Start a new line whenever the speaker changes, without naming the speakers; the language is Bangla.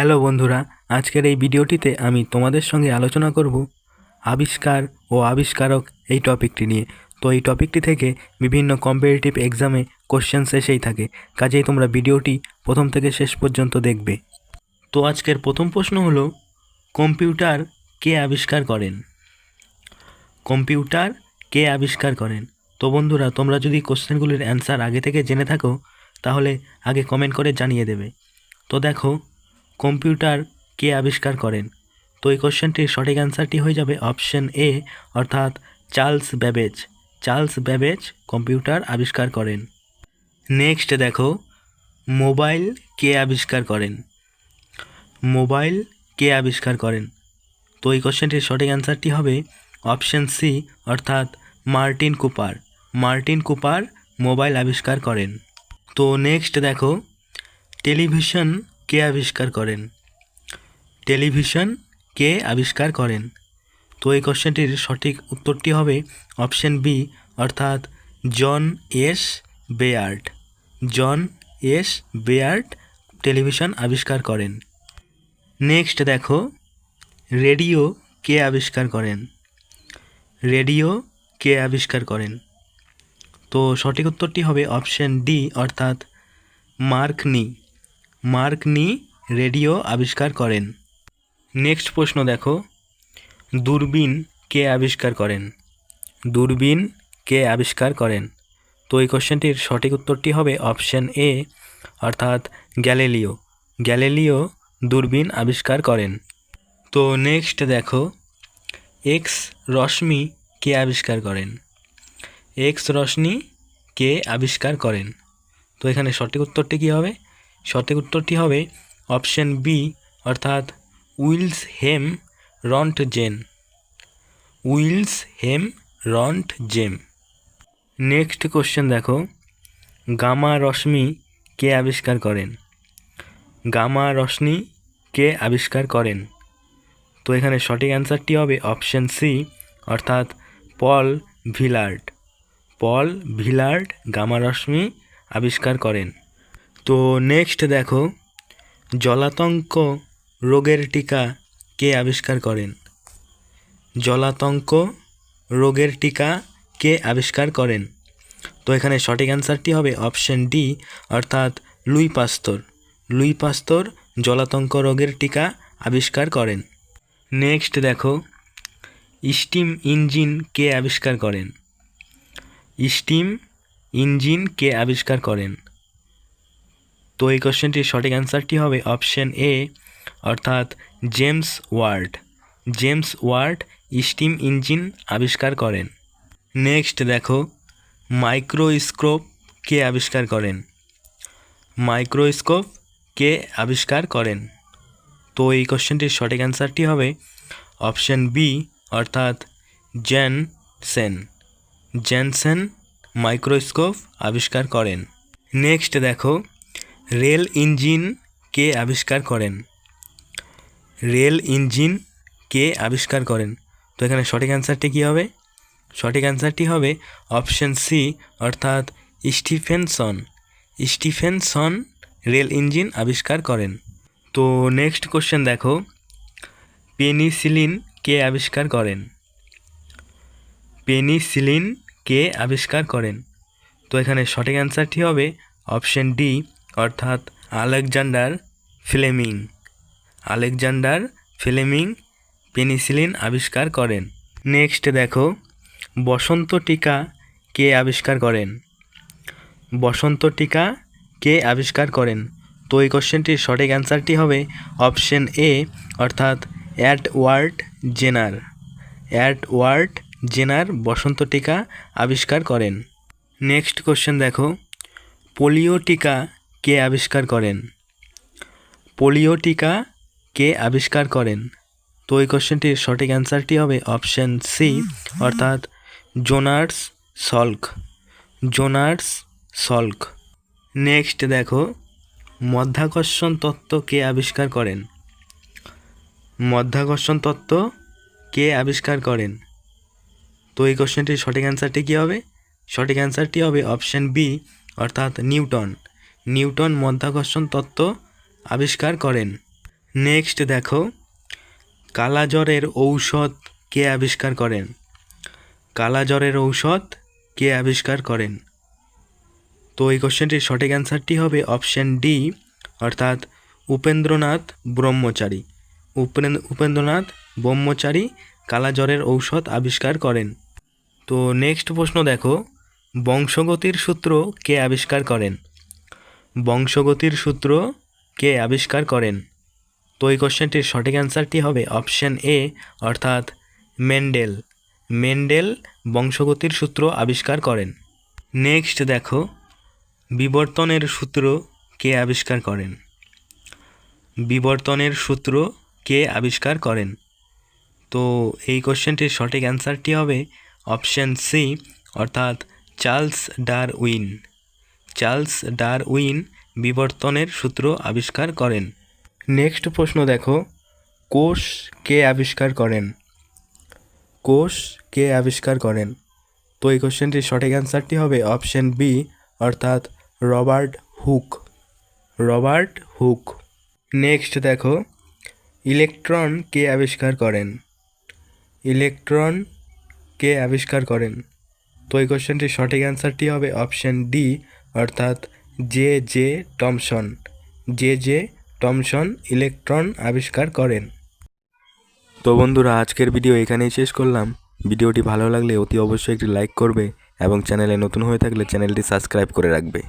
হ্যালো বন্ধুরা, আজকের এই ভিডিওটিতে আমি তোমাদের সঙ্গে আলোচনা করব আবিষ্কার ও আবিষ্কারক এই টপিকটি নিয়ে। তো এই টপিকটি থেকে বিভিন্ন কম্পিটিটিভ এক্সামে কোশ্চেন্স এসেই থাকে, কাজেই তোমরা ভিডিওটি প্রথম থেকে শেষ পর্যন্ত দেখবে। তো আজকের প্রথম প্রশ্ন হলো, কম্পিউটার কে আবিষ্কার করেন? কম্পিউটার কে আবিষ্কার করেন? তো বন্ধুরা, তোমরা যদি কোশ্চেনগুলির অ্যান্সার আগে থেকে জেনে থাকো, তাহলে আগে কমেন্ট করে জানিয়ে দেবে। তো দেখো কম্পিউটার কে আবিষ্কার করেন। তো এই কোশ্চেনটির সঠিক অ্যান্সারটি হয়ে যাবে অপশন এ, অর্থাৎ Charles Babbage. Charles Babbage computer আবিষ্কার করেন। নেক্সট দেখো মোবাইল কে আবিষ্কার করেন। মোবাইল কে আবিষ্কার করেন। তো এই কোশ্চেনটির সঠিক অ্যান্সারটি হবে অপশন সি, অর্থাৎ Martin Cooper. Martin Cooper mobile আবিষ্কার করেন। তো নেক্সট দেখো, টেলিভিশন কে আবিষ্কার করেন? টেলিভিশন কে আবিষ্কার করেন? তো এই কোশ্চেনটির সঠিক উত্তরটি হবে অপশন বি, অর্থাৎ John S Baird John S Baird television আবিষ্কার করেন। নেক্সট দেখো, রেডিও কে আবিষ্কার করেন? রেডিও কে আবিষ্কার করেন? তো সঠিক উত্তরটি হবে অপশন ডি, অর্থাৎ Marconi. Marconi radio আবিষ্কার করেন। নেক্সট প্রশ্ন দেখো। দূরবীন কে আবিষ্কার করেন? দূরবীন কে আবিষ্কার করেন? তো এই কোশ্চেনটির সঠিক উত্তরটি হবে অপশন এ, অর্থাৎ গ্যালিলিও। গ্যালিলিও দূরবীন আবিষ্কার করেন। তো নেক্সট দেখো। এক্স রশ্মি কে আবিষ্কার করেন? এক্স রশ্মি কে আবিষ্কার করেন? তো এখানে সঠিক উত্তরটি কী হবে? সঠিক উত্তরটি হবে অপশন বি অর্থাৎ Wilhelm Roentgen Wilhelm Roentgen next question দেখো। গামা রশ্মি কে আবিষ্কার করেন? গামা রশ্মি কে আবিষ্কার করেন? তো এখানে সঠিক অ্যান্সারটি হবে অপশন সি অর্থাৎ পল ভিলার্ড। পল ভিলার্ড গামা রশ্মি আবিষ্কার করেন। তো নেক্সট দেখো, জলাতঙ্ক রোগের টিকা কে আবিষ্কার করেন? জলাতঙ্ক রোগের টিকা কে আবিষ্কার করেন? তো এখানে সঠিক অ্যান্সারটি হবে অপশন ডি অর্থাৎ লুই পাস্তর। লুই পাস্তর জলাতঙ্ক রোগের টিকা আবিষ্কার করেন। নেক্সট দেখো স্টিম ইঞ্জিন কে আবিষ্কার করেন? স্টিম ইঞ্জিন কে আবিষ্কার করেন? তো এই কোশ্চেনটির সঠিক অ্যান্সারটি হবে? অপশন এ অর্থাৎ James Watt James Watt steam engine আবিষ্কার করেন। নেক্সট দেখো মাইক্রোস্কোপ কে আবিষ্কার করেন। মাইক্রোস্কোপ কে আবিষ্কার করেন। তো এই কোশ্চেনটির সঠিক অ্যান্সারটি হবে? অপশন বি অর্থাৎ জেন সেন জেনসেন মাইক্রোস্কোপ আবিষ্কার করেন। নেক্সট দেখো রেল ইঞ্জিন কে আবিষ্কার করেন? রেল ইঞ্জিন কে আবিষ্কার করেন? তো এখানে সঠিক অ্যান্সারটি কী হবে? সঠিক অ্যান্সারটি হবে অপশন সি অর্থাৎ স্টিফেনসন। স্টিফেনসন রেল ইঞ্জিন আবিষ্কার করেন। তো নেক্সট কোশ্চেন দেখো। পেনিসিলিন কে আবিষ্কার করেন? পেনিসিলিন কে আবিষ্কার করেন? তো এখানে সঠিক অ্যান্সারটি হবে অপশন ডি অর্থাৎ Alexander Fleming. Alexander Fleming penicillin আবিষ্কার করেন। নেক্সট দেখো, বসন্ত টিকা কে আবিষ্কার করেন? বসন্ত টিকা কে আবিষ্কার করেন? তো এই কোশ্চেনটির সঠিক অ্যান্সারটি হবে অপশন এ, অর্থাৎ Edward Jenner. Edward Jenner বসন্ত টিকা আবিষ্কার করেন। নেক্সট কোশ্চেন দেখো, পোলিও টিকা কে আবিষ্কার করেন? পোলিও টিকা কে আবিষ্কার করেন? তো এই কোশ্চেনটির সঠিক অ্যান্সারটি হবে অপশন সি অর্থাৎ Jonas Salk. Jonas Salk. Next দেখো, মধ্যাকর্ষণ তত্ত্ব কে আবিষ্কার করেন? মধ্যাকর্ষণ তত্ত্ব কে আবিষ্কার করেন? তো এই কোশ্চেনটির সঠিক অ্যান্সারটি কী হবে? সঠিক অ্যান্সারটি হবে অপশন বি অর্থাৎ নিউটন। নিউটন মধ্যাকর্ষণ তত্ত্ব আবিষ্কার করেন। নেক্সট দেখো, কালাজ্বরের ঔষধ কে আবিষ্কার করেন? কালাজ্বরের ঔষধ কে আবিষ্কার করেন? তো এই কোশ্চেনটির সঠিক অ্যান্সারটি হবে অপশন ডি, অর্থাৎ উপেন্দ্রনাথ ব্রহ্মচারী। উপেন- উপেন্দ্রনাথ ব্রহ্মচারী কালাজ্বরের ঔষধ আবিষ্কার করেন। তো নেক্সট প্রশ্ন দেখো, বংশগতির সূত্র কে আবিষ্কার করেন? বংশগতির সূত্র কে আবিষ্কার করেন? তো এই কোশ্চেনটির সঠিক অ্যান্সারটি হবে অপশন এ, অর্থাৎ মেন্ডেল। মেন্ডেল বংশগতির সূত্র আবিষ্কার করেন। নেক্সট দেখো, বিবর্তনের সূত্র কে আবিষ্কার করেন? বিবর্তনের সূত্র কে আবিষ্কার করেন? তো এই কোশ্চেনটির সঠিক অ্যান্সারটি হবে অপশন সি, অর্থাৎ চার্লস ডারউইন। চার্লস ডারউইন বিবর্তনের সূত্র আবিষ্কার করেন। নেক্সট প্রশ্ন দেখো, কোষ কে আবিষ্কার করেন? কোষ কে আবিষ্কার করেন? তো এই কোশ্চেনটির সঠিক অ্যান্সারটি হবে অপশন বি, অর্থাৎ Robert Hooke. Robert Hooke. Next দেখো, ইলেকট্রন কে আবিষ্কার করেন? ইলেকট্রন কে আবিষ্কার করেন? তো এই কোশ্চেনটির সঠিক অ্যান্সারটি হবে অপশন ডি অর্থাৎ J J Thomson, J J Thomson electron আবিষ্কার করেন। তো বন্ধুরা, আজকের ভিডিও এখানেই শেষ করলাম। ভিডিওটি ভালো লাগলে অতি অবশ্যই একটি লাইক করবে এবং চ্যানেলে নতুন হয়ে থাকলে চ্যানেলটি সাবস্ক্রাইব করে রাখবে।